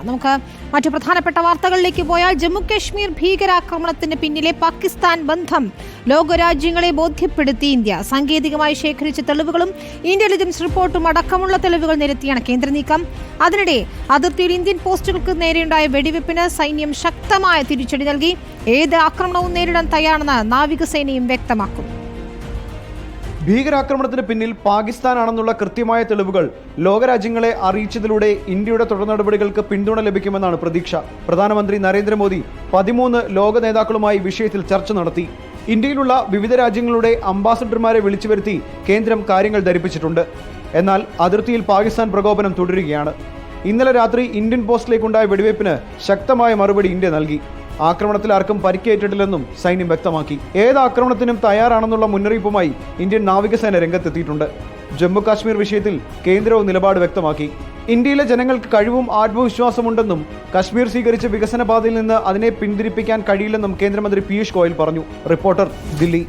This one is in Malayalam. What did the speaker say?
നമുക്ക് മറ്റു പ്രധാനപ്പെട്ട വാർത്തകളിലേക്ക് പോയാൽ ജമ്മു കശ്മീർ ഭീകരാക്രമണത്തിന് പിന്നിലെ പാകിസ്ഥാൻ ബന്ധം ലോകരാജ്യങ്ങളെ ബോധ്യപ്പെടുത്തി ഇന്ത്യ. സാങ്കേതികമായി ശേഖരിച്ച തെളിവുകളും ഇന്റലിജൻസ് റിപ്പോർട്ടും അടക്കമുള്ള തെളിവുകൾ നിരത്തിയാണ് കേന്ദ്ര നീക്കം. അതിനിടെ അതിർത്തിയിൽ ഇന്ത്യൻ പോസ്റ്റുകൾക്ക് നേരെയുണ്ടായ വെടിവെപ്പിന് സൈന്യം ശക്തമായ തിരിച്ചടി നൽകി. ഏത് ആക്രമണവും നേരിടാൻ തയ്യാറെന്ന് നാവികസേനയും വ്യക്തമാക്കുന്നു ഭീകരാക്രമണത്തിന് പിന്നിൽ പാകിസ്ഥാനാണെന്നുള്ള കൃത്യമായ തെളിവുകൾ ലോകരാജ്യങ്ങളെ അറിയിച്ചതിലൂടെ ഇന്ത്യയുടെ തുടർ നടപടികൾക്ക് പിന്തുണ ലഭിക്കുമെന്നാണ് പ്രതീക്ഷ. പ്രധാനമന്ത്രി നരേന്ദ്രമോദി പതിമൂന്ന് ലോക നേതാക്കളുമായി വിഷയത്തിൽ ചർച്ച നടത്തി. ഇന്ത്യയിലുള്ള വിവിധ രാജ്യങ്ങളുടെ അംബാസഡർമാരെ വിളിച്ചു വരുത്തി കേന്ദ്രം കാര്യങ്ങൾ ധരിപ്പിച്ചിട്ടുണ്ട്. എന്നാൽ അതിർത്തിയിൽ പാകിസ്ഥാൻ പ്രകോപനം തുടരുകയാണ്. ഇന്നലെ രാത്രി ഇന്ത്യൻ പോസ്റ്റിലേക്കുണ്ടായ വെടിവയ്പ്പിന് ശക്തമായ മറുപടി ഇന്ത്യ നൽകി. ആക്രമണത്തിൽ ആർക്കും പരിക്കേറ്റിട്ടില്ലെന്നും സൈന്യം വ്യക്തമാക്കി. ഏത് ആക്രമണത്തിനും തയ്യാറാണെന്നുള്ള മുന്നറിയിപ്പുമായി ഇന്ത്യൻ നാവികസേന രംഗത്തെത്തിയിട്ടുണ്ട്. ജമ്മു കാശ്മീർ വിഷയത്തിൽ കേന്ദ്രവും നിലപാട് വ്യക്തമാക്കി. ഇന്ത്യയിലെ ജനങ്ങൾക്ക് കഴിവും ആത്മവിശ്വാസമുണ്ടെന്നും കശ്മീർ സ്വീകരിച്ച വികസന പാതയിൽ നിന്ന് അതിനെ പിന്തിരിപ്പിക്കാൻ കഴിയില്ലെന്നും കേന്ദ്രമന്ത്രി പീയൂഷ് ഗോയൽ പറഞ്ഞു. റിപ്പോർട്ടർ ദില്ലി.